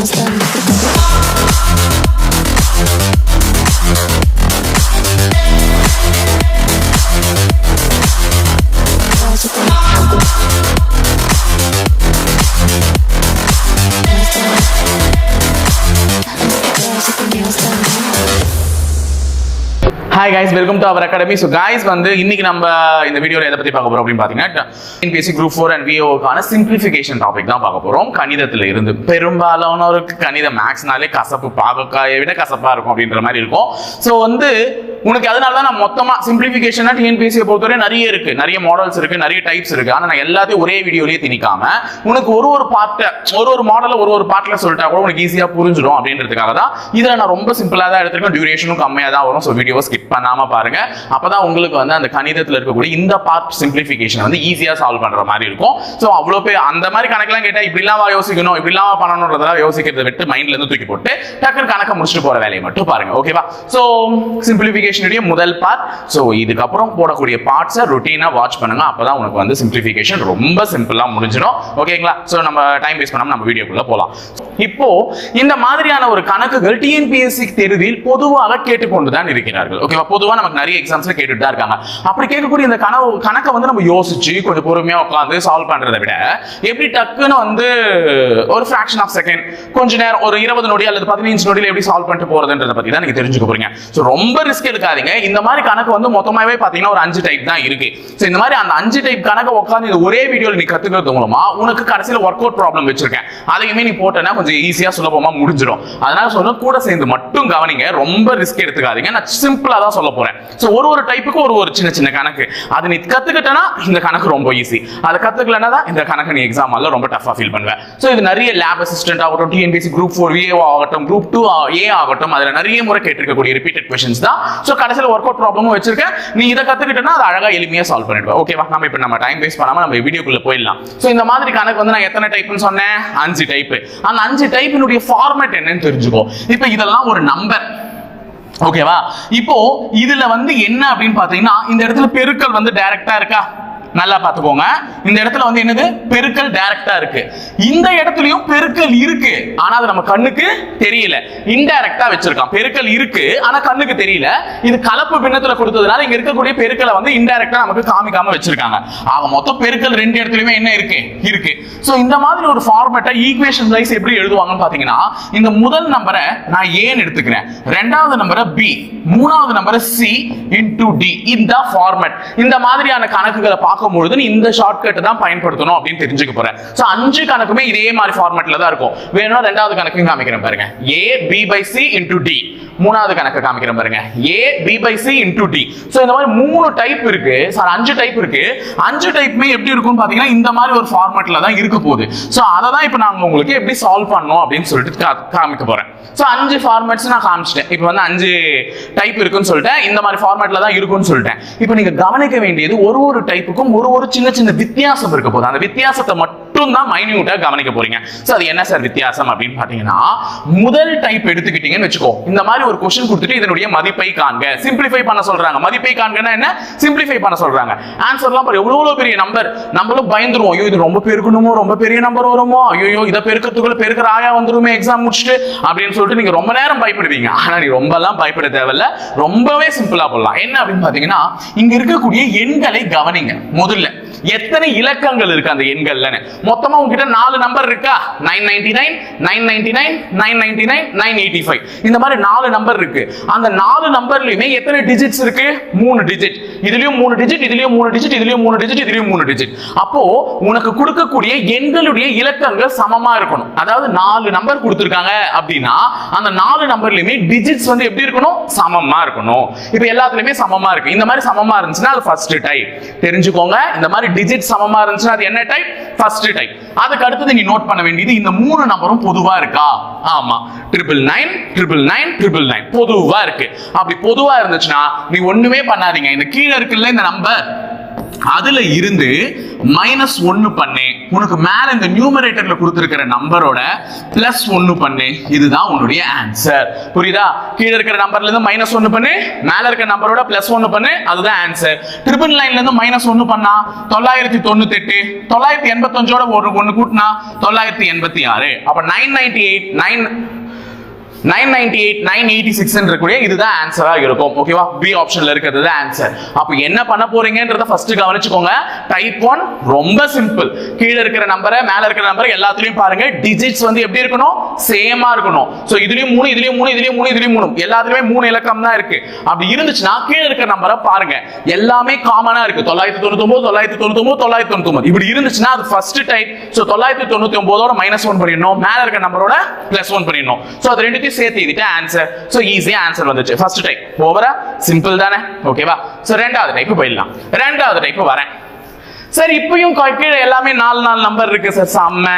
hands down. Hi guys welcome to our academy so guys வந்து இன்னைக்கு நம்ம இந்த வீடியோவில் எதை பற்றி பார்க்க போறோம் அப்படின்னு பார்த்தீங்கன்னா பிஎஸ்சி குரூப் ஃபோர் அண்ட் விஓக்கான சிம்பிளிஃபிகேஷன் டாபிக் தான் பார்க்க போறோம். கணிதத்தில் இருந்து பெரும்பாலானவருக்கு கணித மேக்ஸ்னாலே கசப்பு பாகக்காயை விட கசப்பா இருக்கும் அப்படின்ற மாதிரி இருக்கும். ஸோ வந்து உனக்கு அதனால தான் நான் மொத்தமா சிம்பிளிஃபிகேஷனா டிஎன்பிஎஸ்சியை பொறுத்தவரை நிறைய இருக்கு. நிறைய மாடல்ஸ் இருக்கு நிறைய டைப்ஸ் இருக்கு. ஆனால் நான் எல்லாத்தையும் ஒரே வீடியோலயே திணிக்காம உனக்கு ஒரு ஒரு பார்ட்டை ஒரு ஒரு மாடலை ஒரு ஒரு பார்ட்டில் சொல்லிட்டா கூட உனக்கு ஈஸியா புரிஞ்சிடும் அப்படின்றதுக்காக தான் இதில் நான் ரொம்ப சிம்பிளா தான் எடுத்திருக்கேன். டியூரேஷனும் கம்மியாக தான் வரும். ஸோ வீடியோ ஸ்கிப் பண்ணாம பாருங்க. அப்பதான் உங்களுக்கு வந்து அந்த கணிதத்தில் இருக்கக்கூடிய இந்த பார்ட் சிம்பிளிஃபிகேஷன் வந்து ஈஸியா சால்வ் பண்ற மாதிரி இருக்கும். ஸோ அவ்வளோ பேர் அந்த மாதிரி கணக்கெல்லாம் கேட்டா இப்படிலாம் யோசிக்கணும் இப்படிலாம் பண்ணணுன்றதெல்லாம் யோசிக்கிறத விட்டு மைண்ட்ல இருந்து தூக்கி போட்டு டக்குன்னு கணக்கை முடிச்சுட்டு போற வேலையை மட்டும் பாருங்க. ஓகேவா ஸோ சிம்பிளிஃபிகேஷனுடைய முதல் பார்ட் ஸோ இதுக்கப்புறம் போடக்கூடிய பார்ட்ஸை ரொட்டீனா வாட்ச் பண்ணுங்க. அப்பதான் உனக்கு வந்து சிம்பிளிஃபிகேஷன் ரொம்ப சிம்பிளா முடிஞ்சிடும். ஓகேங்களா ஸோ நம்ம டைம் வேஸ்ட் பண்ணாம நம்ம வீடியோக்குள்ள போகலாம் இப்போ இந்த மாதிரியான ஒரு கணக்குகள் டிஎன்பிஎஸ்சி தேர்வில் பொதுவாக கேட்டுக்கொண்டு தான் இருக்கிறார்கள் ஓகேவா பொதுவா நமக்கு நிறைய எக்ஸாம்ஸ்ல கேட்டுட்டு தான் இருக்காங்க. அப்படி கேட்கக்கூடிய இந்த கனவு கணக்கை வந்து நம்ம யோசிச்சு கொஞ்சம் பொறுமையா உட்காந்து சால்வ் பண்றதை விட எப்படி டக்குன்னு வந்து ஒரு ஃபிராக்ஷன் ஆஃப் செகண்ட் கொஞ்ச நேரம் ஒரு இருபது நொடி அல்லது பதினஞ்சு நொடியில் எப்படி சால்வ் பண்ணிட்டு போறதுன்றத பத்தி தான் நீங்க தெரிஞ்சுக்க போறீங்க. ஸோ ரொம்ப ரிஸ்க் எடுக்காதீங்க. இந்த மாதிரி கணக்கு வந்து மொத்தமாவே பாத்தீங்கன்னா ஒரு அஞ்சு டைப் தான் இருக்கு. ஸோ இந்த மாதிரி அந்த அஞ்சு டைப் கணக்கை உட்காந்து இந்த ஒரே வீடியோவில் நீ கத்துக்கிறது மூலமா உனக்கு கடைசியில் ஒர்க் அவுட் ப்ராப்ளம் வச்சிருக்கேன். அதையுமே நீ போட்டேன்னா கொஞ்சம் ஈஸியா சுலபமா முடிஞ்சிடும் அதனால சொல்ல கூட சேர்ந்து மட்டும் கவனிங்க ரொம்ப ரிஸ்க் எடுத்துக்காதீங்க. நான் சிம்பிளா தான் சொல்ல போகிறேன் ஸோ ஒரு ஒரு டைப்புக்கு ஒரு ஒரு சின்ன சின்ன கணக்கு. அது நீ கற்றுக்கிட்டனா இந்த கணக்கு ரொம்ப ஈஸி அதை கற்றுக்கலனா தான் இந்த கணக்கு நீ எக்ஸாம் எல்லாம் ரொம்ப டஃபாக ஃபீல் பண்ணுவேன் ஸோ இது நிறைய லேப் அசிஸ்டன்ட் ஆகட்டும் டிஎன்பிசி குரூப் ஃபோர் விஏஓ ஆகட்டும் குரூப் டூ ஏ ஆகட்டும் அதுல நிறைய முறை கேட்டிருக்கக்கூடிய ரிப்பீட்டட் கொஷின்ஸ் தான். ஸோ கடைசியில் ஒர்க் அவுட் ப்ராப்ளமும் வச்சிருக்கேன். நீ இதை கத்துக்கிட்டனா அதை அழகா எளிமையா சால்வ் பண்ணிடுவேன் ஓகேவா நம்ம இப்போ நம்ம டைம் வேஸ்ட் பண்ணாம நம்ம வீடியோக்குள்ள போயிடலாம். ஸோ இந்த மாதிரி கணக்கு வந்து நான் எத்தனை டைப்னு சொன்னேன்? அஞ்சு டைப் அந்த அஞ்சு டைப்பினுடைய ஃபார்மேட் என்னன்னு தெரிஞ்சுக்கோ. இப்போ இதெல்லாம் ஒரு நம்பர் ஓகேவா இப்போ இதுல வந்து என்ன அப்படின்னு பாத்தீங்கன்னா இந்த இடத்துல பெருக்கல் வந்து டைரக்டா இருக்கா? நல்லா பார்த்துக்கோங்க. இந்த இடத்துல வந்து என்னது? பெருக்கல் டைரக்டா இருக்கு. இந்த இடத்துலயும் பெருக்கல் இருக்கு. ஆனா அது நம்ம கண்ணுக்கு தெரியல. இன்டைரக்டா வச்சிருக்கான். பெருக்கல் இருக்கு ஆனா கண்ணுக்கு தெரியல. இது கலப்பு பின்னத்துல கொடுத்ததுனால இங்க இருக்கக்கூடிய பெருக்கலை வந்து இன்டைரக்டா நமக்கு காமிக்காம வச்சிருக்காங்க. ஆக மொத்தம் பெருக்கல் ரெண்டு இடத்துலயுமே என்ன இருக்கு? இருக்கு. சோ இந்த மாதிரி ஒரு ஃபார்மேட்டை ஈக்குவேஷன் வைஸ் எப்படி எழுதுவாங்கன்னு பாத்தீங்கன்னா இந்த முதல் நம்பரை நான் ஏன்னு எடுத்துக்கிறேன்? ரெண்டாவது நம்பரை பி மூணாவது நம்பரை சி இன்டூ டி இந்த ஃபார்மேட் இந்த மாதிரியான கணக்குகளை பார்க்கும்பொழுது நீ இந்த ஷார்ட்கட் தான் பயன்படுத்தணும் அப்படின்னு தெரிஞ்சுக்க போறேன். ஸோ அஞ்சு கணக்குமே இதே மாதிரி ஃபார்மேட்ல தான் இருக்கும். வேணும்னா ரெண்டாவது கணக்கையும் காமிக்கிறேன் பாருங்க. A B by C into D மூணாவது கணக்கு காமிக்கிறேன் பாருங்க. A B by C into D so இந்த மாதிரி மூணு டைப் இருக்கு. சார் அஞ்சு டைப் இருக்கு. அஞ்சு டைப்புமே எப்படி இருக்கும்னு பாத்தீங்கன்னா இந்த மாதிரி ஒரு ஃபார்மேட்ல தான் இருக்க போகுது. ஸோ அதை தான் இப்போ நாங்கள் உங்களுக்கு எப்படி சால்வ் பண்ணோம் அப்படின்னு சொல்லிட்டு கா- காமிக்க போறேன். ஸோ அஞ்சு ஃபார்மேட்ஸ் நான் காமிச்சிட்டேன். இப்போ வந்து அஞ்சு டைப் இருக்குன்னு சொல்லிட்டேன். இந்த மாதிரி ஃபார்மேட்ல தான் இருக்கும்னு சொல்லிட்டேன். இப்போ நீங்க கவனிக்க வேண்டியது ஒரு ஒரு டைப்புக்கும் ஒரு ஒரு சின்ன சின்ன வித்தியாசம் இருக்க போகுது. அந்த வித்தியாசத்தை மட்டும் மட்டும் தான் மைன்யூட்டா கவனிக்க போறீங்க. சோ அது என்ன சார் வித்தியாசம் அப்படின்னு பாத்தீங்கன்னா முதல் டைப் எடுத்துக்கிட்டீங்கன்னு வச்சுக்கோ. இந்த மாதிரி ஒரு கொஸ்டின் கொடுத்துட்டு இதனுடைய மதிப்பை காண்க. சிம்பிளிஃபை பண்ண சொல்றாங்க. மதிப்பை காண்கன்னா என்ன? சிம்பிளிஃபை பண்ண சொல்றாங்க. ஆன்சர்லாம் பாரு எவ்வளவு பெரிய நம்பர் நம்மளும் பயந்துருவோம். ஐயோ இது ரொம்ப பெருக்கணுமோ ரொம்ப பெரிய நம்பர் வருமோ? ஐயோ இதை பெருக்கிறதுக்குள்ள பெருக்கிற ஆயா வந்துருமே எக்ஸாம் முடிச்சுட்டு அப்படின்னு சொல்லிட்டு நீங்க ரொம்ப நேரம் பயப்படுவீங்க. ஆனா நீ ரொம்ப எல்லாம் பயப்பட தேவையில்ல. ரொம்பவே சிம்பிளா போடலாம். என்ன அப்படின்னு பாத்தீங்கன்னா இங்க இருக்கக்கூடிய எண்களை கவனிங்க. முதல்ல எத்தனை இலக்கங்கள் இருக்கு அந்த எண்கள்லன்னு. மொத்தமா உங்ககிட்ட நாலு நம்பர் இருக்கா? Nine ninety nine nine ninety nine nine ninety nine nine eighty five இந்த மாதிரி நாலு நம்பர் இருக்கு. அந்த நாலு நம்பர்லயுமே எத்தனை டிஜிட்ஸ் இருக்கு? மூணு டிஜிட் இதுலயும் மூணு டிஜிட் இதுலயும் மூணு டிஜிட் இதுலயும் மூணு டிஜிட் இதுலயும் மூணு டிஜிட் அப்போ உனக்கு கொடுக்கக்கூடிய எண்களுடைய இலக்கங்கள் சமமா இருக்கணும். அதாவது நாலு நம்பர் கொடுத்துருக்காங்க அப்படின்னா அந்த நாலு நம்பர்லயுமே டிஜிட்ஸ் வந்து எப்படி இருக்கணும்? சமமா இருக்கணும். இப்போ எல்லாத்துலயுமே சமமா இருக்கு. இந்த மாதிரி சமமா இருந்துச்சுன்னா அது ஃபர்ஸ்ட் டைப் தெரிஞ்சுக்கோங்க. இந்த மாதிரி டிஜிட் சமமா இருந்துச்சுன்னா அது என்ன டைப் ஃபர்ஸ்ட் டைப் அதுக்கு அடுத்தது நீ நோட் பண்ண வேண்டியது இந்த மூணு நம்பரும் பொதுவா இருக்கா? ஆமா. Triple nine triple nine triple nine பொதுவா இருக்கு. அப்படி பொதுவா இருந்துச்சுன்னா நீ ஒண்ணுமே பண்ணாதீங்க. இந்த கீழே இருக்குல்ல இந்த நம்பர் அதுல இருந்து மைனஸ் ஒன்னு பண்ணு. உனக்கு மேல இந்த நியூமரேட்டர்ல கொடுத்திருக்கிற நம்பரோட பிளஸ் ஒன்னு பண்ணு. இதுதான் உன்னுடைய ஆன்சர் புரியுதா? கீழே இருக்கிற நம்பர்ல இருந்து மைனஸ் ஒன்னு பண்ணு. மேல இருக்கிற நம்பரோட பிளஸ் ஒன்னு பண்ணு. அதுதான் ஆன்சர் ட்ரிபிள் லைன்ல இருந்து மைனஸ் ஒன்னு பண்ணா தொள்ளாயிரத்தி தொண்ணூத்தி எட்டு தொள்ளாயிரத்தி எண்பத்தஞ்சோட ஒரு ஒன்னு கூட்டினா தொள்ளாயிரத்தி எண்பத்தி ஆறு. அப்ப nine ninety eight nine nine ninety eight nine eighty six இருக்கக்கூடிய இதுதான் ஆன்சரா இருக்கும். ஓகேவா பி ஆப்ஷன்ல இருக்கிறது தான் ஆன்சர் அப்போ என்ன பண்ண போறீங்கன்றத ஃபர்ஸ்ட் கவனிச்சுக்கோங்க. டைப் ஒன் ரொம்ப சிம்பிள் கீழே இருக்கிற நம்பரை மேல இருக்கிற நம்பர் எல்லாத்துலயும் பாருங்க. டிஜிட்ஸ் வந்து எப்படி இருக்கணும்? சேமா இருக்கணும். ஸோ இதுலயும் மூணு இதுலயும் மூணு இதுலயும் மூணு இதுலயும் மூணு. எல்லாத்துலயுமே மூணு இலக்கம் தான் இருக்கு. அப்படி இருந்துச்சுன்னா கீழே இருக்கிற நம்பரை பாருங்க. எல்லாமே காமனா இருக்கு. தொள்ளாயிரத்தி தொண்ணூத்தி ஒன்பது தொள்ளாயிரத்தி தொண்ணூத்தி ஒன்பது தொள்ளாயிரத்தி தொண்ணூத்தி ஒன்பது இப்படி இருந்துச்சுன்னா அது ஃபர்ஸ்ட் டைப் ஸோ தொள்ளாயிரத்தி தொண்ணூத்தி ஒன்பதோட மைனஸ் ஒன் பண்ணிடணும். மேல இருக்க நம்பரோட பிளஸ் ஒன் பண்ணிடணும். ஸோ அது ரெண்டுத்தையும் சேர்த்து எழுதிட்டு ஆன்சர் சோ ஈஸியா ஆன்சர் வந்துச்சு ஃபர்ஸ்ட் டைப் ஓவரா சிம்பிள் தானே ஓகேவா சோ ரெண்டாவது டைப் போயிடலாம் ரெண்டாவது டைப் வரேன் சார் இப்பயும் கீழே எல்லாமே நாலு நாலு நம்பர் இருக்கு சார் செம்ம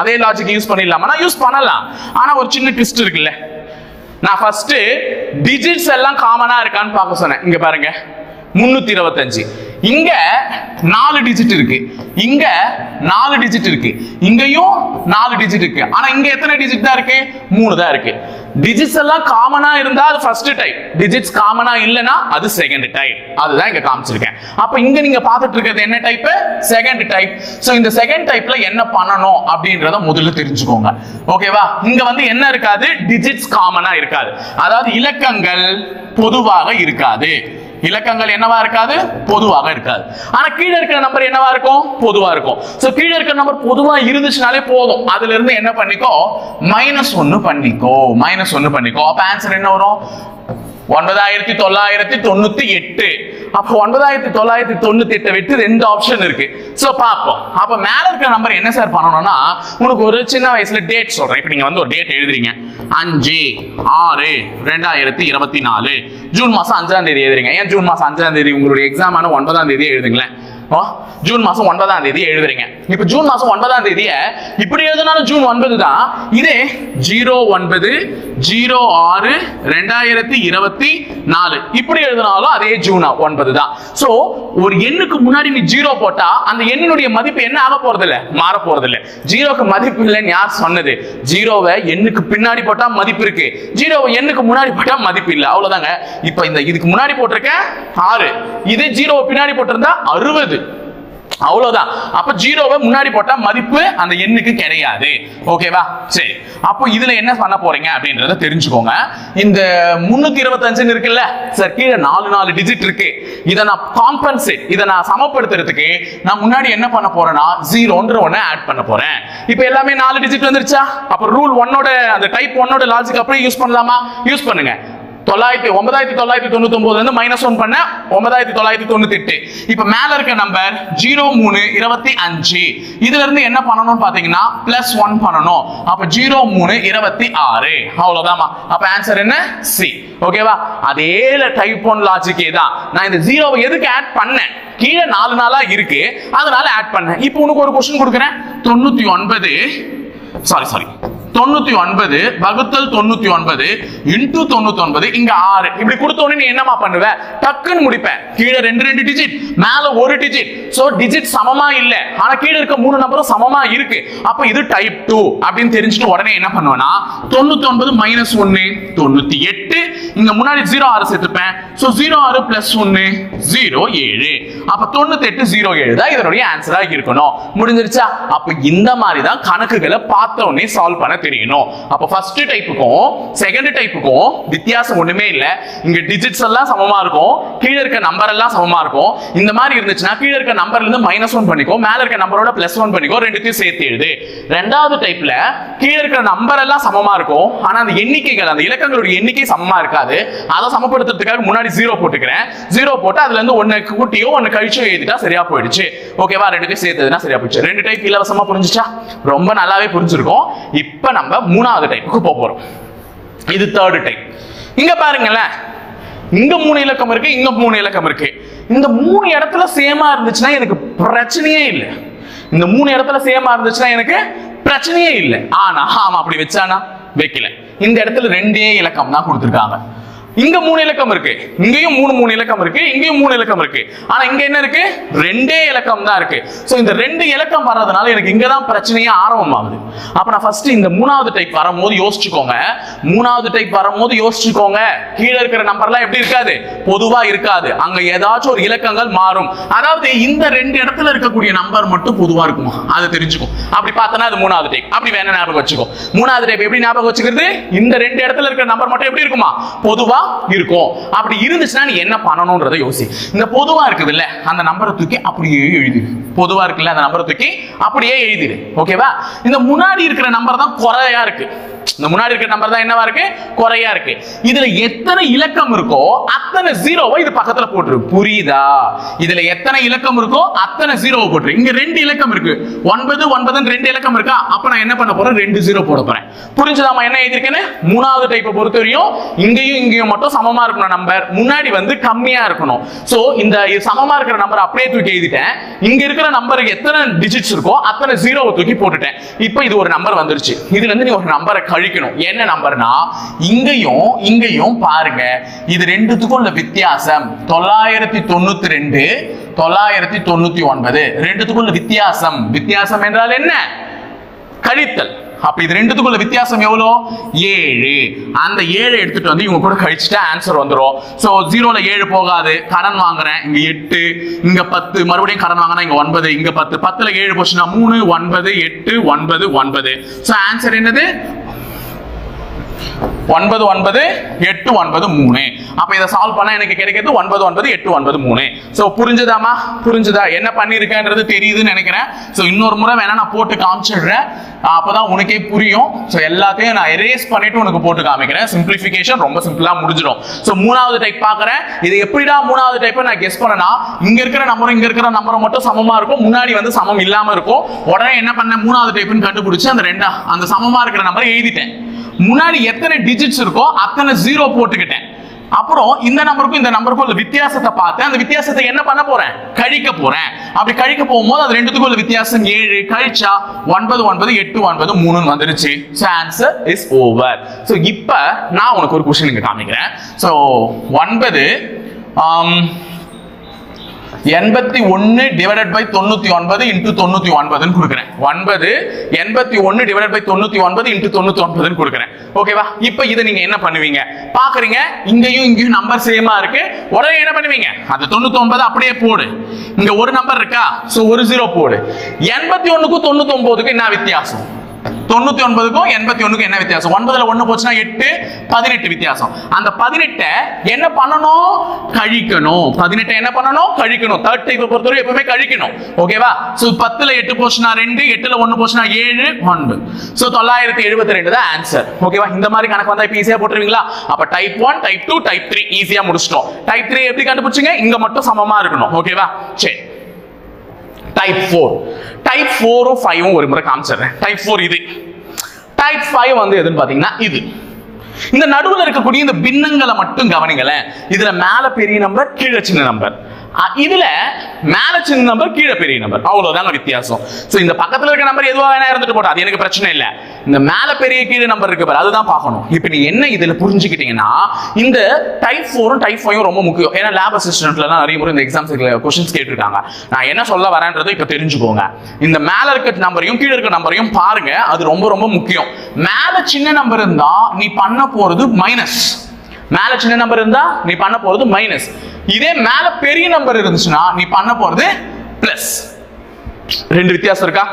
அதே லாஜிக் யூஸ் பண்ணிடலாமா நான் யூஸ் பண்ணலாம் ஆனா ஒரு சின்ன ட்விஸ்ட் இருக்குல்ல நான் ஃபர்ஸ்ட் டிஜிட்ஸ் எல்லாம் காமனா இருக்கான்னு பார்க்க சொன்னேன் இங்க பாருங்க முன்னூத்தி இருபத்தஞ்சு இங்க நாலு டிஜிட் இருக்கு இங்க நாலு டிஜிட் இருக்கு இங்கேயும் நாலு டிஜிட் இருக்கு ஆனா இங்க எத்தனை டிஜிட் தான் இருக்கு மூணு தான் இருக்கு டிஜிட்ஸ் எல்லாம் காமனா இருந்தா அது ஃபர்ஸ்ட் டைப் டிஜிட்ஸ் காமனா இல்லனா அது செகண்ட் டைப் அதுதான் இங்க காமிச்சிருக்கேன். அப்ப இங்க நீங்க பார்த்துட்டு இருக்கிறது என்ன டைப் செகண்ட் டைப் சோ இந்த செகண்ட் டைப்ல என்ன பண்ணணும் அப்படின்றத முதல்ல தெரிஞ்சுக்கோங்க. ஓகேவா இங்க வந்து என்ன இருக்காது? டிஜிட்ஸ் காமனா இருக்காது. அதாவது இலக்கங்கள் பொதுவாக இருக்காது. இலக்கங்கள் என்னவா இருக்காது? பொதுவாக இருக்காது. ஆனா கீழே இருக்கிற நம்பர் என்னவா இருக்கும்? பொதுவா இருக்கும். சோ கீழே இருக்கிற நம்பர் பொதுவா இருந்துச்சுனாலே போதும். அதுல இருந்து என்ன பண்ணிக்கோ? மைனஸ் ஒன்னு பண்ணிக்கோ. மைனஸ் ஒன்னு பண்ணிக்கோ. அப்ப ஆன்சர் என்ன வரும்? ஒன்பதாயிரத்தி தொள்ளாயிரத்தி தொண்ணூத்தி எட்டு. அப்போ ஒன்பதாயிரத்தி தொள்ளாயிரத்தி தொண்ணூத்தி எட்டை விட்டு ரெண்டு ஆப்ஷன் இருக்கு. சோ பார்ப்போம். அப்ப மேல இருக்கிற நம்பர் என்ன சார் பண்ணணும்னா உனக்கு ஒரு சின்ன வயசுல டேட் சொல்றேன். இப்போ நீங்க வந்து ஒரு டேட் எழுதுறீங்க. அஞ்சு ஆறு ரெண்டாயிரத்தி இருபத்தி நாலு. ஜூன் மாசம் அஞ்சாம் தேதி எழுதுறீங்க. ஏன் ஜூன் மாசம் அஞ்சாம் தேதி? உங்களுடைய எக்ஸாம் ஆன ஒன்பதாம் தேதி எழுதுங்களேன். ஜூன் மாசம் ஒன்பதாம் தேதி எழுதுறீங்க. இப்ப ஜூன் மாசம் ஒன்பதாம் தேதிய இப்படி எழுதினாலும் ஜூன் ஒன்பது தான். இதே ஜீரோ ஒன்பது ஜீரோ ஆறு ரெண்டாயிரத்தி இருபத்தி நாலு. இப்படி எழுதினாலும் அதே ஜூன் ஒன்பது தான். சோ ஒரு எண்ணுக்கு முன்னாடி நீ ஜீரோ போட்டா அந்த எண்ணினுடைய மதிப்பு என்ன ஆக போறது இல்ல மாற போறது இல்ல ஜீரோக்கு மதிப்பு இல்லைன்னு யார் சொன்னது? ஜீரோவை எண்ணுக்கு பின்னாடி போட்டா மதிப்பு இருக்கு. ஜீரோவை எண்ணுக்கு முன்னாடி போட்டா மதிப்பு இல்லை. அவ்வளவுதாங்க. இப்ப இந்த இதுக்கு முன்னாடி போட்டிருக்க ஆறு. இதே ஜீரோவை பின்னாடி போட்டிருந்தா அறுபது. அவ்வளவுதான். அப்ப ஜீரோவை முன்னாடி போட்டா மதிப்பு அந்த எண்ணுக்கு கிடையாது. ஓகேவா? சரி. அப்போ இதுல என்ன பண்ண போறீங்க அப்படின்றத தெரிஞ்சுக்கோங்க. இந்த முன்னூத்தி இருபத்தஞ்சுன்னு இருக்குல்ல? சார் கீழே நாலு நாலு டிஜிட் இருக்கு. இதை நான் காம்பன்சேட் இதை நான் சமப்படுத்துறதுக்கு நான் முன்னாடி என்ன பண்ண போறேன்னா ஜீரோன்ற ஒன்னு ஆட் பண்ண போறேன். இப்போ எல்லாமே நாலு டிஜிட் வந்துருச்சா? அப்ப ரூல் ஒன்னோட அந்த டைப் ஒன்னோட லாஜிக் அப்படியே யூஸ் பண்ணலாமா? யூஸ் பண்ணுங்க. தொள்ளாயிரத்தி ஒன்பதாயிரத்தி தொள்ளாயிரத்தி தொண்ணூத்தி ஒன்பதுல இருந்து மைனஸ் ஒன் பண்ண ஒன்பதாயிரத்தி தொள்ளாயிரத்தி தொண்ணூத்தி எட்டு இப்ப மேல இருக்க நம்பர் ஜீரோ மூணு இருபத்தி அஞ்சு. இதுல இருந்து என்ன பண்ணணும்னு பாத்தீங்கன்னா பிளஸ் ஒன் பண்ணணும். அப்ப ஜீரோ மூணு இருபத்தி ஆறு. அவ்வளவுதாம்மா. அப்ப ஆன்சர் என்ன? சி ஓகேவா அதே டைப் ஒன் லாஜிக்கே தான். நான் இந்த ஜீரோவை எதுக்கு ஆட் பண்ணேன்? கீழே நாலு நாளா இருக்கு. அதனால ஆட் பண்ணேன். இப்போ உனக்கு ஒரு கொஸ்டின் கொடுக்குறேன். தொண்ணூத்தி ஒன்பது சாரி சாரி தொண்ணூத்தி ஒன்பது வகுத்தல் தொண்ணூத்தி ஒன்பது இன்டூ தொண்ணூத்தி ஒன்பது இங்க ஆறு. இப்படி கொடுத்த உடனே நீ என்னமா பண்ணுவ? டக்குன்னு முடிப்ப. கீழே ரெண்டு ரெண்டு டிஜிட் மேல ஒரு டிஜிட் சோ டிஜிட் சமமா இல்ல. ஆனா கீழே இருக்க மூணு நம்பரும் சமமா இருக்கு. அப்ப இது டைப் டூ அப்படின்னு தெரிஞ்சுட்டு உடனே என்ன பண்ணுவேன்னா தொண்ணூத்தி ஒன்பது மைனஸ் ஒன்னு தொண்ணூத்தி எட்டு இங்க முன்னாடி ஜீரோ ஆறு சேர்த்துப்பேன் சோ ஜீரோ ஆறு பிளஸ் ஒன்னு ஜீரோ ஏழு. அப்ப தொண்ணூத்தி எட்டு ஜீரோ ஏழு தான் இதனுடைய ஆன்சரா இருக்கணும். முடிஞ்சிருச்சா? அப்ப இந்த மாதிரி தான் கணக்குகளை பார்த்த உடனே சால்வ் பண்ண தெரியணும். அப்ப ஃபர்ஸ்ட் டைப்புக்கும் செகண்ட் டைப்புக்கும் வித்தியாசம் ஒண்ணுமே இல்ல. இங்க டிஜிட்ஸ் எல்லாம் சமமா இருக்கும். கீழே இருக்க நம்பர் எல்லாம் சமமா இருக்கும். இந்த மாதிரி இருந்துச்சுன்னா கீழே இருக்க நம்பர்ல இருந்து மைனஸ் ஒன் பண்ணிக்கோ மேல இருக்க நம்பரோட பிளஸ் ஒன் பண்ணிக்கோ ரெண்டுத்தையும் சேர்த்து எழுது. ரெண்டாவது டைப்ல கீழே இருக்கிற நம்பர் எல்லாம் சமமா இருக்கும். ஆனா அந்த எண்ணிக்கைகள் அந்த இலக்கங்களுடைய எண்ணிக்கை சமமா இருக்காது. அதை சமப்படுத்துறதுக்காக முன்னாடி ஜீரோ போட்டுக்கிறேன். ஜீரோ போட்டு அதுல இருந்து ஒன்னு கூட்டியோ ஒன்னு கழிச்சோ எழுதிட்டா சரியா போயிடுச்சு. ஓகேவா ரெண்டுத்தையும் சேர்த்ததுன்னா சரியா போயிடுச்சு. ரெண்டு டைப் இலவசமா புரிஞ்சுச்சா? ரொம்ப நல்லாவே புரிஞ்சிருக்கும். இப்ப நம்ம மூணாவது டைப்புக்கு போக போறோம். இது தேர்ட் டைப் இங்க பாருங்களேன். இங்க மூணு இலக்கம் இருக்கு இங்க மூணு இலக்கம் இருக்கு. இந்த மூணு இடத்துல சேமா இருந்துச்சுன்னா எனக்கு பிரச்சனையே இல்லை. இந்த மூணு இடத்துல சேமா இருந்துச்சுன்னா எனக்கு பிரச்சனையே இல்லை. ஆனா ஆமா அப்படி வச்சானா? வைக்கல. இந்த இடத்துல ரெண்டே இலக்கம் தான் கொடுத்துருக்காங்க. இங்க மூணு இலக்கம் இருக்கு. இங்கேயும் மூணு மூணு இலக்கம் இருக்கு. இங்கேயும் மூணு இலக்கம் இருக்கு. ஆனா இங்க என்ன இருக்கு? ரெண்டே இலக்கம் தான் இருக்கு. ஸோ இந்த ரெண்டு இலக்கம் வர்றதுனால எனக்கு இங்க தான் பிரச்சனையே ஆரம்பமாகுது. அப்ப நான் ஃபர்ஸ்ட் இந்த மூணாவது டைப் வரும்போது யோசிச்சுக்கோங்க. மூணாவது டைப் வரும்போது யோசிச்சுக்கோங்க. கீழே இருக்கிற நம்பர்லாம் எப்படி இருக்காது? பொதுவா இருக்காது. அங்க ஏதாச்சும் ஒரு இலக்கங்கள் மாறும். அதாவது இந்த ரெண்டு இடத்துல இருக்கக்கூடிய நம்பர் மட்டும் பொதுவா இருக்குமா? அதை தெரிஞ்சுக்கும். அப்படி பார்த்தனா அது மூணாவது டைப் அப்படி வேணா ஞாபகம் வச்சுக்கோ. மூணாவது டைப் எப்படி ஞாபகம் வச்சுக்கிறது? இந்த ரெண்டு இடத்துல இருக்கிற நம்பர் மட்டும் எப்படி இருக்குமா? பொதுவா இருக்கும். அப்படி இருந்துச்சுன்னா நீ என்ன பண்ணணும்ன்றத யோசி. இந்த பொதுவா இருக்குது இல்ல அந்த நம்பரை தூக்கி அப்படியே எழுதிடு பொதுவா இருக்குல்ல அந்த நம்பரை தூக்கி அப்படியே எழுதிடு ஓகேவா? இந்த முன்னாடி இருக்கிற நம்பர் தான் குறையா இருக்கு. இந்த முன்னாடி இருக்கிற நம்பர் தான் என்னவா இருக்கு? குறையா இருக்கு. இதுல எத்தனை இலக்கம் இருக்கோ அத்தனை ஜீரோவை இது பக்கத்துல போட்டுரு புரியுதா? இதுல எத்தனை இலக்கம் இருக்கோ அத்தனை ஜீரோவை போட்டுரு இங்க ரெண்டு இலக்கம் இருக்கு. ஒன்பது ஒன்பது ரெண்டு இலக்கம் இருக்கா? அப்ப நான் என்ன பண்ண போறேன்? ரெண்டு ஜீரோ போட போறேன். புரிஞ்சுதாமா என்ன எழுதிருக்கேன்னு மூணாவது டைப்பை பொறுத்த வரையும் இங்கேயும் இங்கேயும் மட்டும் சமமா இருக்கணும் நம்பர் முன்னாடி வந்து கம்மியா இருக்கணும். சோ இந்த இது சமமா இருக்கிற நம்பர் அப்படியே தூக்கி எழுதிட்டேன். இங்க இருக்கிற நம்பருக்கு எத்தனை டிஜிட்ஸ் இருக்கோ அத்தனை ஜீரோவை தூக்கி போட்டுட்டேன். இப்போ இது ஒரு நம்பர் வந்துருச்சு. இதுல இருந்து நீ ஒரு நம்பரை படிக்கணும் என்ன நம்பர்னா இங்கேயும் இங்கேயும் பாருங்க இது ரெண்டுத்துக்கும் உள்ள வித்தியாசம். தொள்ளாயிரத்தி தொண்ணூத்தி ரெண்டு தொள்ளாயிரத்தி தொண்ணூத்தி ஒன்பது ரெண்டுத்துக்கும் உள்ள வித்தியாசம். வித்தியாசம் என்றால் என்ன? கழித்தல். அப்ப இது ரெண்டுத்துக்குள்ள வித்தியாசம் எவ்வளோ? ஏழு. அந்த ஏழு எடுத்துட்டு வந்து இவங்க கூட கழிச்சுட்டா ஆன்சர் வந்துடும் சோ ஜீரோல ஏழு போகாது. கடன் வாங்குறேன். இங்க எட்டு இங்க பத்து. மறுபடியும் கடன் வாங்கினா இங்க ஒன்பது இங்க பத்து. பத்துல ஏழு போச்சுன்னா மூணு ஒன்பது எட்டு ஒன்பது ஒன்பது. சோ ஆன்சர் என்னது? ஒன்பது ஒன்பது எட்டு ஒன்பது மூணு. அப்ப இதை சால்வ் பண்ணா எனக்கு கிடைக்கிறது ஒன்பது ஒன்பது எட்டு ஒன்பது மூணு. சோ புரிஞ்சுதாமா புரிஞ்சுதா? என்ன பண்ணிருக்கேன்றது தெரியுதுன்னு நினைக்கிறேன். சோ இன்னொரு முறை வேணா நான் போட்டு காமிச்சிடுறேன். அப்பதான் உனக்கே புரியும். சோ எல்லாத்தையும் நான் எரேஸ் பண்ணிட்டு உனக்கு போட்டு காமிக்கிறேன். சிம்பிளிஃபிகேஷன் ரொம்ப சிம்பிளா முடிஞ்சிடும். சோ மூணாவது டைப் பாக்குறேன் இது எப்படிடா மூணாவது டைப்பை நான் கெஸ் பண்ணனா இங்க இருக்கிற நம்பரும் இங்க இருக்கிற நம்பரும் மட்டும் சமமா இருக்கும். முன்னாடி வந்து சமம் இல்லாம இருக்கும். உடனே என்ன பண்ணேன்? மூணாவது டைப்னு கண்டுபிடிச்சு அந்த ரெண்டா அந்த சமமா இருக்கிற நம்பரை எழுதிட்டேன். முன்னாடி எத்தனை டிஜிட்ஸ் இருக்கோ அத்தனை ஜீரோ போட்டுக்கிட்டேன். அப்புறம் இந்த நம்பருக்கும் இந்த நம்பருக்கும் உள்ள வித்தியாசத்தை பார்த்தேன். அந்த வித்தியாசத்தை என்ன பண்ண போறேன்? கழிக்க போறேன். அப்படி கழிக்க போகும்போது அது ரெண்டுத்துக்கும் உள்ள வித்தியாசம் ஏழு. கழிச்சா ஒன்பது ஒன்பது எட்டு ஒன்பது மூணுன்னு வந்துருச்சு. So answer is over so இப்போ நான் உனக்கு ஒரு கொஸ்டின் இங்கே காமிக்கிறேன். ஸோ ஒன்பது um, எண்பத்தி ஒன்னு டிவைடட் பை தொண்ணூத்தி ஒன்பது இன்ட்டு தொண்ணூத்தி ஒன்பதுன்னு கொடுக்குறேன். ஒன்பது எண்பத்தி ஒன்னு டிவைடட் பை தொண்ணூத்தி ஒன்பது இன்ட்டு தொண்ணூத்தி ஒன்பதுன்னு கொடுக்குறேன். ஓகேவா இப்போ இதை நீங்க என்ன பண்ணுவீங்க? பாக்குறீங்க இங்கேயும் இங்கேயும் நம்பர் சேமா இருக்கு. உடனே என்ன பண்ணுவீங்க? அந்த தொண்ணூத்தி ஒன்பது அப்படியே போடு. இங்க ஒரு நம்பர் இருக்கா? சோ ஒரு ஜீரோ போடு. எண்பத்தி ஒண்ணுக்கும் தொண்ணூத்தி ஒன்பதுக்கும் என்ன வித்தியாசம்? தொண்ணூத்தி ஒன்பதுக்கும் எண்பத்தி ஒண்ணுக்கும் என்ன வித்தியாசம்? ஒன்பதுல ஒண்ணு போச்சுன்னா எட்டு பதினெட்டு வித்தியாசம். அந்த பதினெட்டை என்ன பண்ணணும்? கழிக்கணும். பதினெட்டை என்ன பண்ணணும்? கழிக்கணும். தேர்ட் டைப் பொறுத்தவரை எப்பவுமே கழிக்கணும். ஓகேவா சோ பத்துல எட்டு போச்சுன்னா ரெண்டு எட்டுல ஒண்ணு போச்சுன்னா ஏழு ஒன்பது. சோ தொள்ளாயிரத்தி எழுபத்தி ரெண்டு தான் ஆன்சர் ஓகேவா இந்த மாதிரி கணக்கு வந்தா இப்ப ஈஸியா போட்டுருவீங்களா? அப்ப type one type two type three ஈஸியா முடிச்சிட்டோம். டைப் த்ரீ எப்படி கண்டுபிடிச்சீங்க? இங்க மட்டும் சமமா இருக்கணும். ஓகேவா சரி. டைப் ஃபோர் டைப் ஃபோரும் ஃபைவும் ஒரு முறை காமிச்சிடுறேன். டைப் ஃபோர் இது. டைப் ஃபைவ் வந்து எதுன்னு பார்த்தீங்கன்னா இது. இந்த நடுவில் இருக்கக்கூடிய இந்த பின்னங்களை மட்டும் கவனிங்களேன். இதுல மேல பெரிய நம்பர் கீழே சின்ன நம்பர் இதுல மேல சின்ன நம்பர் கீழே பெரிய நம்பர் அவ்வளவுதாங்க வித்தியாசம். சோ இந்த பக்கத்துல இருக்க நம்பர் எதுவா வேணா இருந்துட்டு போட்டோம் அது எனக்கு பிரச்சனை இல்லை. இந்த மேல பெரிய கீழே நம்பர் இருக்கு பாரு அதுதான் பார்க்கணும். இப்போ நீ என்ன இதுல புரிஞ்சுக்கிட்டீங்கன்னா இந்த டைப் ஃபோரும் டைப் ஃபைவும் ரொம்ப முக்கியம். ஏன்னா லேப் அசிஸ்டன்ட்லாம் நிறைய முறை இந்த எக்ஸாம்ஸ் கொஸ்டின்ஸ் கேட்டிருக்காங்க. நான் என்ன சொல்ல வரேன்றதை இப்போ தெரிஞ்சுக்கோங்க. இந்த மேல இருக்க நம்பரையும் கீழே இருக்க நம்பரையும் பாருங்க அது ரொம்ப ரொம்ப முக்கியம். மேல சின்ன நம்பர் இருந்தா நீ பண்ண போறது மைனஸ் மேல சின்ன நம்பர் இருந்தா நீ பண்ண போறது மைனஸ் இதே மேல பெரிய நம்பர் இருந்துச்சுன்னா நீ பண்ண போறது பிளஸ் ரெண்டு வித்தியாசம் இருக்கா?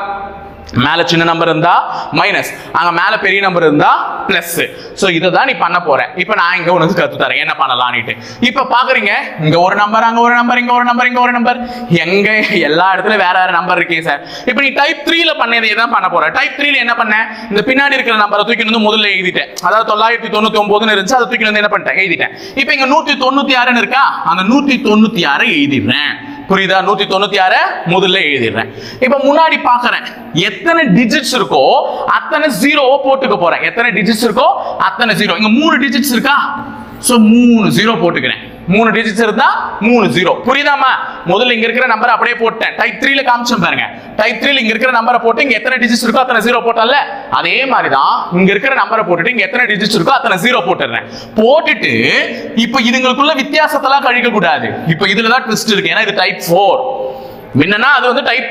மேல சின்ன நம்பர் இருந்தா மைனஸ் அங்க மேல பெரிய நம்பர் இருந்தா பிளஸ் சோ இதை தான் நீ பண்ண போற. இப்போ நான் இங்க உனக்கு கத்து தரேன். என்ன பண்ணலாம்னுட்டு. இப்போ பாக்குறீங்க இங்க ஒரு நம்பர் அங்க ஒரு நம்பர் இங்க ஒரு நம்பர் இங்க ஒரு நம்பர் எங்க எல்லா இடத்துலயும் வேற வேற நம்பர் இருக்கே சார் இப்போ நீ டைப் த்ரீல பண்ணதை தான் பண்ண போற? டைப் த்ரீல என்ன பண்ண? இந்த பின்னாடி இருக்கிற நம்பரை தூக்கி வந்து முதல்ல எழுதிட்டேன். அதாவது தொள்ளாயிரத்தி தொண்ணூத்தி ஒன்பதுன்னு இருந்துச்சு அதை தூக்கி வந்து என்ன பண்ணிட்டேன்? எழுதிட்டேன். இப்போ இங்க நூத்தி தொண்ணூத்தி ஆறுன்னு இருக்கா? அந்த நூத்தி தொண்ணூத்தி ஆறை எழுதிடுறேன். புரியுதா? நூத்தி தொண்ணூத்தி ஆறு முதல்ல எழுதிடுறேன். இப்ப முன்னாடி பாக்குறேன். எத்தனை டிஜிட்ஸ் இருக்கோ அத்தனை ஜீரோவை போட்டுக்க போறேன். எத்தனை டிஜிட்ஸ் இருக்கோ அத்தனை ஜீரோ இங்க மூணு டிஜிட்ஸ் இருக்கா? சோ மூணு ஜீரோ போட்டுக்கிறேன். மூணு டிஜிட்ஸ் இருந்தா மூணு ஜீரோ புரியுதாமா முதல்ல இங்க இருக்கிற நம்பர் அப்படியே போட்டேன். டைப் த்ரீல காமிச்சேன் பாருங்க. டைப் த்ரீல இங்க இருக்கிற நம்பரை போட்டு இங்க எத்தனை டிஜிட்ஸ் இருக்கோ அத்தனை ஜீரோ போட்டால அதே மாதிரி தான் இங்க இருக்கிற நம்பரை போட்டுட்டு இங்க எத்தனை டிஜிட்ஸ் இருக்கோ அத்தனை ஜீரோ போட்டுறேன் போட்டுட்டு இப்போ இதுங்களுக்குள்ள வித்தியாசத்தெல்லாம் கழிக்க கூடாது இப்போ இதுல தான் ட்விஸ்ட் இருக்கு. ஏன்னா இது டைப் ஃபோர் முன்னனா அது வந்து டைப்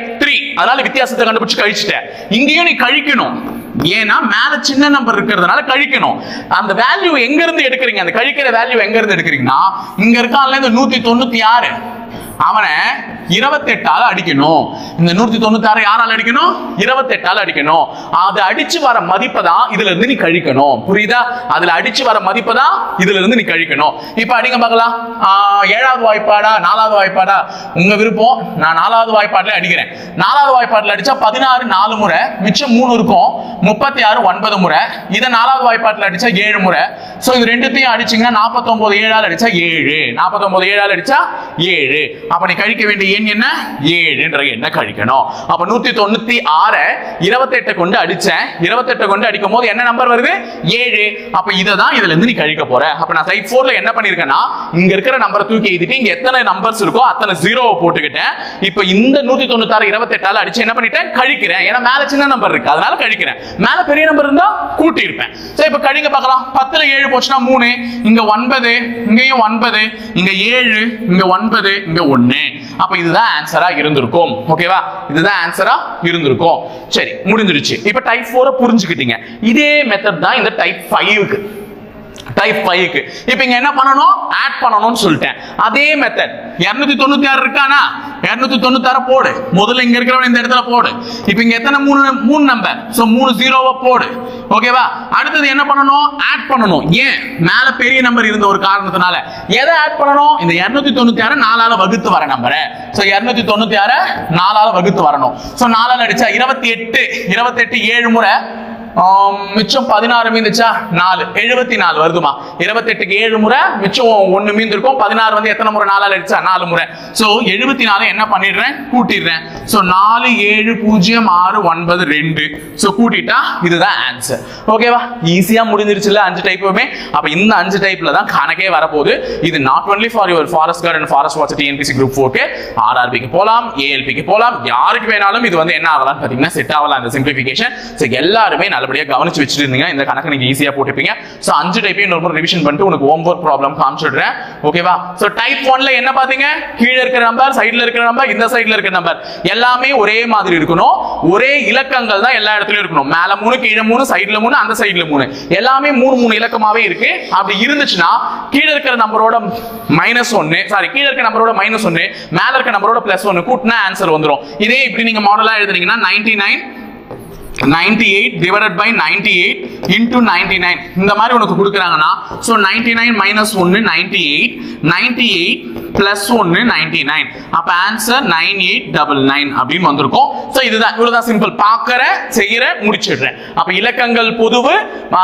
அதனால வித்தியாசத்தை கண்டுபிடிச்சு கழிச்சிட்டேன். இங்கேயும் நீ கழிக்கணும். ஏன்னா மேல சின்ன நம்பர் இருக்கிறதுனால கழிக்கணும். அந்த வேல்யூ எங்க இருந்து எடுக்கிறீங்க? அந்த கழிக்கிற வேல்யூ எங்க இருந்து எடுக்கிறீங்கன்னா இங்க இருக்கான்ல இந்த நூத்தி தொண்ணூத்தி ஆறு. அவனை இருபத்தெட்டால அடிக்கணும். இந்த நூத்தி தொண்ணூத்தாறு யாரால் அடிக்கணும்? இருபத்தெட்டால அடிக்கணும். அதை அடிச்சு வர மதிப்பை தான் இதுல இருந்து நீ கழிக்கணும். புரியுதா? அதுல அடிச்சு வர மதிப்பை தான் இதுல இருந்து நீ கழிக்கணும். இப்ப அடிங்க பார்க்கலாம். ஏழாவது வாய்ப்பாடா? நாலாவது வாய்ப்பாடா? உங்க விருப்பம். நான் நாலாவது வாய்ப்பாடுல அடிக்கிறேன். நாலாவது வாய்ப்பாடுல அடிச்சா பதினாறு நாலு முறை. மிச்சம் மூணு இருக்கும். முப்பத்தி ஆறு ஒன்பது முறை. இதை நாலாவது வாய்ப்பாட்டில் அடிச்சா ஏழு முறை. ஸோ இது ரெண்டுத்தையும் அடிச்சிங்கன்னா நாற்பத்தொம்போது ஏழால் அடிச்சா ஏழு. நாற்பத்தொம்போது ஏழால் அடிச்சா ஏழு. அப்ப நீ கழிக்க வேண்டிய எண் என்ன? ஏழுன்ற எண்ணை கழிக்கணும். அப்ப நூத்தி தொண்ணூத்தி ஆறை இருபத்தெட்டை கொண்டு அடிச்சேன். இருபத்தெட்டை கொண்டு அடிக்கும் போது என்ன நம்பர் வருது? ஏழு. அப்ப இதை தான் இதுல இருந்து நீ கழிக்க போற. அப்ப நான் சைட் போர்ல என்ன பண்ணிருக்கேன்னா இங்க இருக்கிற நம்பரை தூக்கி எழுதிட்டு இங்க எத்தனை நம்பர்ஸ் இருக்கோ அத்தனை ஜீரோவை போட்டுக்கிட்டேன். இப்ப இந்த நூத்தி தொண்ணூத்தாறு இருபத்தெட்டால அடிச்சு என்ன பண்ணிட்டேன்? கழிக்கிறேன். ஏன்னா மேல சின்ன நம்பர் இருக்கு. அதனால கழிக்கிறேன். மேல பெரிய நம்பர் இருந்தா கூட்டி இருப்பேன் சரி இப்ப கழிங்க பார்க்கலாம். பத்துல ஏழு போச்சுன்னா மூணு. இங்க ஒன்பது இங்கேயும் ஒன்பது இங்க ஏழு இங்க ஒன்பது இங்க ஒன்று அப்போ இதுதான் ஆன்சரா இருந்திருக்கும். ஓகேவா இதுதான் ஆன்சரா இருந்திருக்கும். சரி முடிஞ்சிருச்சு. இப்ப டைப் ஃபோரை புரிஞ்சுக்கிட்டீங்க. இதே மெத்தட் தான் இந்த டைப் ஃபைவுக்கு டைப் ஃபைவ்க்கு இப்போ இங்கே என்ன பண்ணணும்? ஆட் பண்ணணும்னு சொல்லிட்டேன். அதே மெத்தட் இரநூத்தி தொண்ணூத்தி ஆறு இருக்கானா? இரநூத்தி தொண்ணூத்தி போடு. முதல்ல இங்க இருக்கிறவன் இந்த இடத்துல போடு. இப்போ இங்க எத்தனை மூணு மூணு நம்பர் ஸோ மூணு ஜீரோவை போடு. ஓகேவா அடுத்தது என்ன பண்ணணும்? ஆட் பண்ணணும். ஏன்? மேல பெரிய நம்பர் இருந்த ஒரு காரணத்தினால. எதை ஆட் பண்ணணும்? இந்த இரநூத்தி தொண்ணூத்தி ஆறு நாலால வகுத்து வர நம்பரை ஸோ இரநூத்தி தொண்ணூத்தி ஆறு நாலால வகுத்து வரணும். ஸோ நாலால அடிச்சா இருபத்தி எட்டு இருபத்தி எட்டு ஏழு முறை மிச்சம் பதினாறு மீந்துச்சா? நாலு. எழுபத்தி நாலு வருதுமா? இருபத்தெட்டுக்கு ஏழு முறை மிச்சம் ஒன்று மீந்திருக்கும். பதினாறு வந்து எத்தனை முறை? நாலால் அடிச்சா நாலு முறை. ஸோ எழுபத்தி நாலு என்ன பண்ணிடுறேன்? கூட்டிடுறேன். ஸோ நாலு ஏழு பூஜ்ஜியம் ஆறு ஒன்பது ரெண்டு. ஸோ கூட்டிட்டா இதுதான் ஆன்சர் ஓகேவா ஈஸியாக முடிஞ்சிருச்சுல அஞ்சு டைப்புமே அப்போ இந்த அஞ்சு டைப்ல தான் கணக்கே வரப்போகுது. இது not only for your forest guard and forest watch TNPSC group ஃபோர்க்கு ஆர்ஆர்பிக்கு போகலாம் ஏஎல்பிக்கு போகலாம் யாருக்கு வேணாலும் இது வந்து என்ன ஆகலாம்னு பார்த்தீங்கன்னா செட் ஆகலாம் அந்த சிம்பிளிஃபிகேஷன் ஸோ எல்லாருமே நல்ல நல்லபடியாக கவனிச்சு வச்சுட்டு இருந்தீங்க இந்த கணக்கு நீங்க ஈஸியா போட்டுப்பீங்க. ஸோ அஞ்சு டைப்பையும் இன்னொரு ரிவிஷன் பண்ணிட்டு உனக்கு ஹோம் ஒர்க் ப்ராப்ளம் காமிச்சிடுறேன் ஓகேவா ஸோ டைப் ஒன்ல என்ன பாத்தீங்க கீழே இருக்கிற நம்பர் சைடுல இருக்கிற நம்பர் இந்த சைடுல இருக்கிற நம்பர் எல்லாமே ஒரே மாதிரி இருக்கணும். ஒரே இலக்கங்கள் தான் எல்லா இடத்துலயும் இருக்கணும். மேல மூணு கீழே மூணு சைடுல மூணு அந்த சைடுல மூணு. எல்லாமே மூணு மூணு இலக்கமாவே இருக்கு. அப்படி இருந்துச்சுன்னா கீழே இருக்கிற நம்பரோட மைனஸ் ஒன்னு சாரி கீழே இருக்கிற நம்பரோட மைனஸ் ஒன்னு மேல இருக்கிற நம்பரோட பிளஸ் ஒன்னு கூட்டினா ஆன்சர் வந்துரும். இதே இப்படி நீங்க மாடலாக எழுதுனீங்கன்னா ninety nine ninety eight divided by ninety eight into ninety nine இந்த மாதிரி உனக்கு கொடுக்குறாங்கன்னா ஸோ 99 மைனஸ் ஒன்று 98 98 பிளஸ் ஒன்று 99 அப்போ answer nine eight double nine அப்படின்னு வந்திருக்கும். ஸோ இதுதான். இவ்வளோதான் சிம்பிள் பார்க்குற செய்கிற முடிச்சிடுறேன். அப்போ இலக்கங்கள் பொதுவு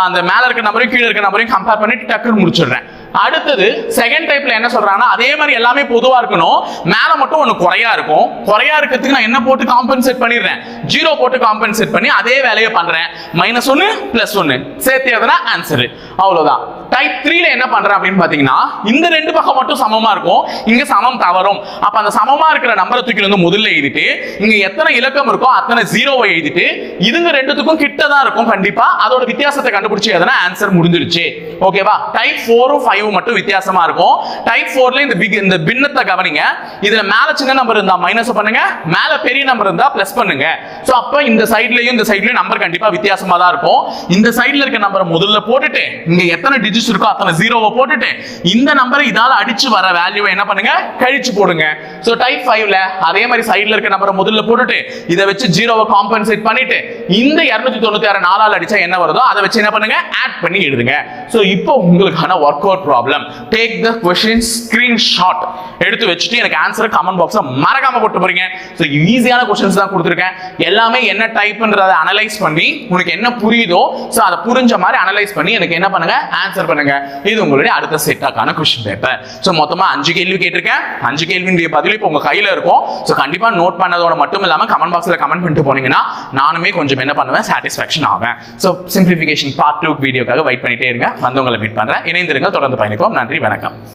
அந்த மேலே இருக்க நம்பரையும் கீழே இருக்க நம்பரையும் கம்பேர் பண்ணிட்டு டக்குன்னு முடிச்சிடுறேன். அடுத்தது செகண்ட் டைப்ல என்ன சொல்றாங்கன்னா அதே மாதிரி எல்லாமே பொதுவா இருக்கணும். மேல மட்டும் ஒண்ணு குறையா இருக்கும். குறையா இருக்கிறதுக்கு நான் என்ன போட்டு காம்பன்சேட் பண்ணிடுறேன்? ஜீரோ போட்டு காம்பன்சேட் பண்ணி அதே வேலையை பண்றேன். மைனஸ் ஒன்னு பிளஸ் ஒன்னு சேர்த்து எதுனா ஆன்சர் அவ்வளவுதான். டைப் த்ரீல என்ன பண்றேன் அப்படின்னு பாத்தீங்கன்னா இந்த ரெண்டு பக்கம் மட்டும் சமமா இருக்கும். இங்க சமம் தவறும். அப்ப அந்த சமமா இருக்கிற நம்பரை தூக்கி வந்து முதல்ல எழுதிட்டு இங்க எத்தனை இலக்கம் இருக்கோ அத்தனை ஜீரோவை எழுதிட்டு இதுங்க ரெண்டுத்துக்கும் கிட்ட தான் இருக்கும் கண்டிப்பா. அதோட வித்தியாசத்தை கண்டுபிடிச்சு எதனா ஆன்சர் முடிஞ்சிருச்சு. ஓகேவா டைப் ஃபோரும் ஃபைவ் மட்டும் வித்தியாசமா இருக்கும். டைப் ஃபோர்ல இந்த பிக் இந்த பின்னத்தை கவனிங்க. இதுல மேல சின்ன நம்பர் இருந்தா மைனஸ் பண்ணுங்க. மேல பெரிய நம்பர் இருந்தா பிளஸ் பண்ணுங்க. சோ அப்ப இந்த சைட்லயும் இந்த சைட்லயும் நம்பர் கண்டிப்பா வித்தியாசமா தான் இருக்கும். இந்த சைட்ல இருக்க நம்பரை முதல்ல போட்டுட்டு இங்க எத்தனை டிஜிட்ஸ் இருக்கோ? அத்தனை ஜீரோவை போட்டுட்டு இந்த நம்பரை இதால அடிச்சு வர வேல்யூவை என்ன பண்ணுங்க? கழிச்சு போடுங்க. ஸோ டைப் ஃபைவ்ல அதே மாதிரி சைடுல இருக்க நம்பரை முதல்ல போட்டுட்டு இதை வச்சு ஜீரோவை காம்பன்சேட் பண்ணிட்டு இந்த இருநூத்தி தொண்ணூத்தி ஆறு நாலால் அடிச்சா என்ன வருதோ அதை வச்சு என்ன பண்ணுங்க? ஆட் பண்ணி எழுதுங்க. ஸோ இப்போ உங்களுக்கான work out problem take the question screenshot எடுத்து வச்சுட்டு எனக்கு ஆன்சர் கமெண்ட் பாக்ஸை மறக்காம போட்டு போறீங்க. ஸோ ஈஸியான கொஸ்டின்ஸ் தான் கொடுத்துருக்கேன். எல்லாமே என்ன டைப்ன்றதை அனலைஸ் பண்ணி உனக்கு என்ன புரியுதோ ஸோ அதை புரிஞ்ச மாதிரி அனலைஸ் பண்ணி எனக்கு என்ன பண்ணுங்க? ஆன்சர் பண்ணுங்க. இது உங்களுடைய அடுத்த செட்டாக்கான கொஸ்டின் பேப்பர் ஸோ மொத்தமா அஞ்சு கேள்வி கேட்டிருக்கேன். அஞ்சு கேள்வியுடைய பதில் இப்போ உங்க கையில இருக்கும். ஸோ கண்டிப்பா நோட் பண்ணதோட மட்டும் இல்லாம கமெண்ட் பாக்ஸ்ல கமெண்ட் பண்ணிட்டு போனீங்கன்னா நானுமே கொஞ்சம் என்ன பண்ணுவேன்? சாட்டிஸ்பாக்சன் ஆவேன். ஸோ சிம்பிளிஃபிகேஷன் பார்ட் டூ வீடியோக்காக வெயிட் பண்ணிட்டே இருங்க. வந்தவங்களை மீட் பண்றேன். இணைந்திருங்க தொடர்ந்து பயணிப்போம். நன்றி. வணக்கம்.